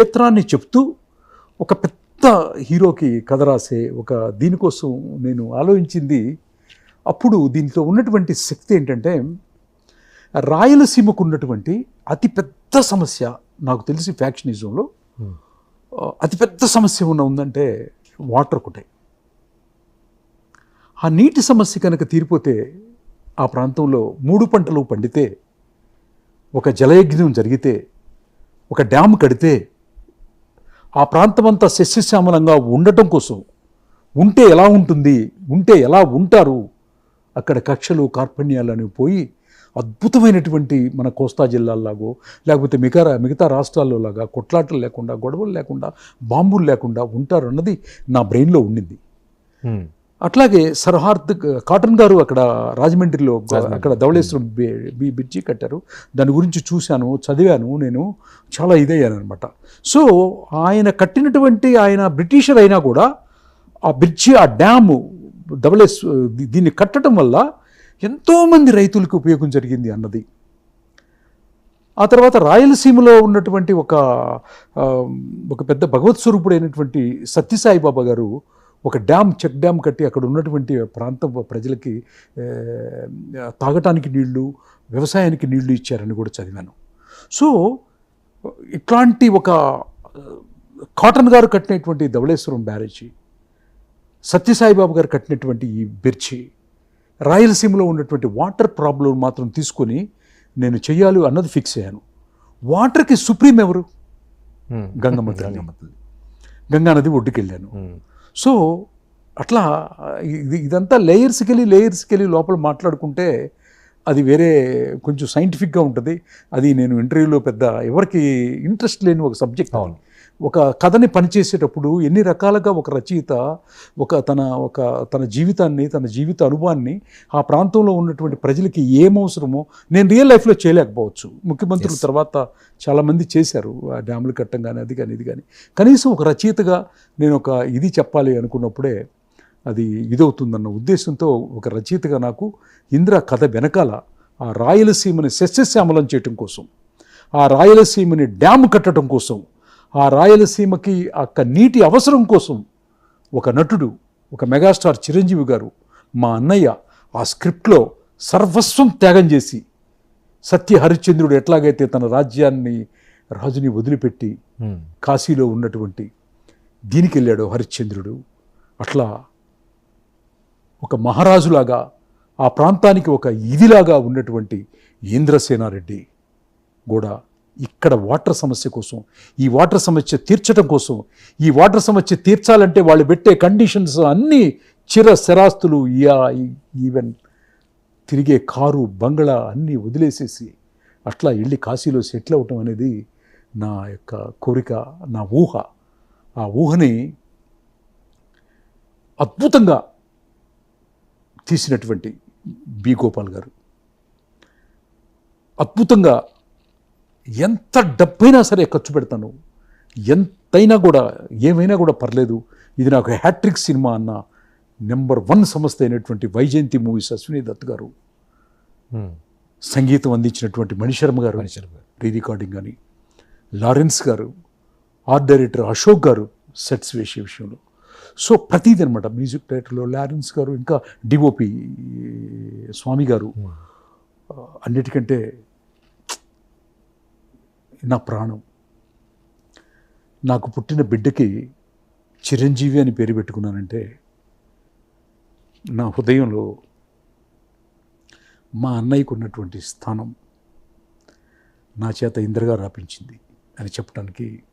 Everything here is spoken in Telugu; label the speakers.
Speaker 1: క్షేత్రాన్ని చెప్తూ ఒక పెద్ద హీరోకి కథ రాసే ఒక దీనికోసం నేను ఆలోచించింది. అప్పుడు దీంట్లో ఉన్నటువంటి శక్తి ఏంటంటే రాయలసీమకు ఉన్నటువంటి అతిపెద్ద సమస్య నాకు తెలిసి ఫ్యాక్షనిజంలో అతిపెద్ద సమస్య ఉన్న ఉందంటే వాటర్ ఒకటే ఆ నీటి సమస్య కనుక తీరిపోతే ఆ ప్రాంతంలో మూడు పంటలు పండితే ఒక జలయజ్ఞం జరిగితే ఒక డ్యామ్ కడితే ఆ ప్రాంతమంతా సస్యశ్యామలంగా ఉండటం కోసం ఉంటే ఎలా ఉంటుంది ఉంటే ఎలా ఉంటారు? అక్కడ కక్షలు కార్పణ్యాలు అనేవి పోయి అద్భుతమైనటువంటి మన కోస్తా జిల్లాల్లాగో లేకపోతే మిగతా మిగతా రాష్ట్రాల్లో లాగా కొట్లాటలు లేకుండా గొడవలు లేకుండా బాంబులు లేకుండా ఉంటారు అన్నది నా బ్రెయిన్లో ఉండింది. అట్లాగే సర్హార్ద్ కాటన్ గారు అక్కడ రాజమండ్రిలో. అక్కడ ధవళేశ్వరం బి- బి- బ్రిడ్జి కట్టారు. దాని గురించి చూశాను చదివాను నేను చాలా ఇదయ్యాను అనమాట సో ఆయన కట్టినటువంటి ఆయన బ్రిటిషర్ అయినా కూడా ఆ బ్రిడ్జి ఆ డ్యాము ధవళేశ్ దీ- దీన్ని కట్టడం వల్ల ఎంతోమంది రైతులకు ఉపయోగం జరిగింది అన్నది. ఆ తర్వాత రాయలసీమలో ఉన్నటువంటి ఒక ఒక పెద్ద భగవత్ స్వరూపుడైనటువంటి సత్యసాయి బాబా గారు ఒక డ్యామ్ చెక్ డ్యామ్ కట్టి అక్కడ ఉన్నటువంటి ప్రాంత ప్రజలకి తాగటానికి నీళ్ళు వ్యవసాయానికి నీళ్ళు ఇచ్చారని కూడా చదివాను సో ఇట్లాంటి ఒక కాటన్ గారు కట్టినటువంటి ధవళేశ్వరం బ్యారేజీ సత్యసాయి బాబు గారు కట్టినటువంటి ఈ బిర్చి రాయలసీమలో ఉన్నటువంటి వాటర్ ప్రాబ్లం మాత్రం తీసుకొని నేను చెయ్యాలి అన్నది ఫిక్స్ అయ్యాను వాటర్కి సుప్రీం ఎవరు. గంగమ్మ తల్లి.
Speaker 2: గంగమ్మ తల్లి.
Speaker 1: సో అట్లా ఇది ఇదంతా లేయర్స్కి వెళ్ళి లేయర్స్కి వెళ్ళి లోపల మాట్లాడుకుంటే అది వేరే కొంచెం సైంటిఫిక్గా ఉంటుంది అది నేను ఇంటర్వ్యూలో పెద్ద ఎవరికి ఇంట్రెస్ట్ లేని ఒక సబ్జెక్ట్
Speaker 2: అవును.
Speaker 1: ఒక కథని పనిచేసేటప్పుడు ఎన్ని రకాలుగా ఒక రచయిత ఒక తన ఒక తన జీవితాన్ని తన జీవిత అనుభవాన్ని ఆ ప్రాంతంలో ఉన్నటువంటి ప్రజలకి ఏం అవసరమో నేను రియల్ లైఫ్లో చేయలేకపోవచ్చు. ముఖ్యమంత్రుల. తర్వాత చాలామంది చేశారు. ఆ డ్యాములు కట్టం కానీ అది కానీ ఇది కానీ. కనీసం ఒక రచయితగా నేను ఒక ఇది చెప్పాలి అనుకున్నప్పుడే అది ఇదవుతుందన్న ఉద్దేశంతో ఒక రచయితగా నాకు ఇంద్ర కథ వెనకాల ఆ రాయలసీమని సస్యశ్యామలం చేయటం కోసం ఆ రాయలసీమని డ్యామ్ కట్టడం కోసం ఆ రాయలసీమకి అక్క నీటి అవసరం కోసం ఒక నటుడు ఒక మెగాస్టార్ చిరంజీవి గారు మా అన్నయ్య ఆ స్క్రిప్ట్లో సర్వస్వం త్యాగం చేసి సత్య హరిశ్చంద్రుడు ఎట్లాగైతే తన రాజ్యాన్ని రాజుని వదిలిపెట్టి. కాశీలో ఉన్నటువంటి దీనికి వెళ్ళాడు హరిశ్చంద్రుడు అట్లా ఒక మహారాజులాగా ఆ ప్రాంతానికి ఒక ఇదిలాగా ఉన్నటువంటి ఇంద్రసేనారెడ్డి కూడా ఇక్కడ వాటర్ సమస్య కోసం ఈ వాటర్ సమస్య తీర్చడం కోసం ఈ వాటర్ సమస్య తీర్చాలంటే వాళ్ళు పెట్టే కండిషన్స్ అన్నీ చిర స్థిరాస్తులు యా- ఈవెన్ తిరిగే కారు బంగ్లా అన్నీ వదిలేసేసి అట్లా వెళ్ళి కాశీలో సెటిల్ అవటం అనేది నా యొక్క కోరిక నా ఊహ. ఆ ఊహని అద్భుతంగా తీసినటువంటి బి గోపాల్ గారు. అద్భుతంగా ఎంత డబ్బైనా సరే ఖర్చు పెడతాను. ఎంతైనా కూడా ఏమైనా కూడా పర్లేదు. ఇది నాకు హ్యాట్రిక్ సినిమా అన్న నెంబర్ వన్ సంస్థ అయినటువంటి వైజయంతి మూవీస్ అశ్విని దత్ గారు. సంగీతం అందించినటువంటి మణిశర్మ గారు
Speaker 2: మనిషి గారు.
Speaker 1: రీ రికార్డింగ్ అని. లారెన్స్ గారు ఆర్ట్ డైరెక్టర్ అశోక్ గారు సెట్స్ వేసే విషయంలో. సో ప్రతిదీ అనమాట మ్యూజిక్ డైరెక్టర్లో లారెన్స్ గారు ఇంకా డిఓపి స్వామి గారు. అన్నిటికంటే నా ప్రాణం. నాకు పుట్టిన బిడ్డకి చిరంజీవి అని పేరు పెట్టుకున్నానంటే నా హృదయంలో మా అన్నయ్యకు ఉన్నటువంటి స్థానం నా చేత ఇంద్రగా రాపించింది అని చెప్పడానికి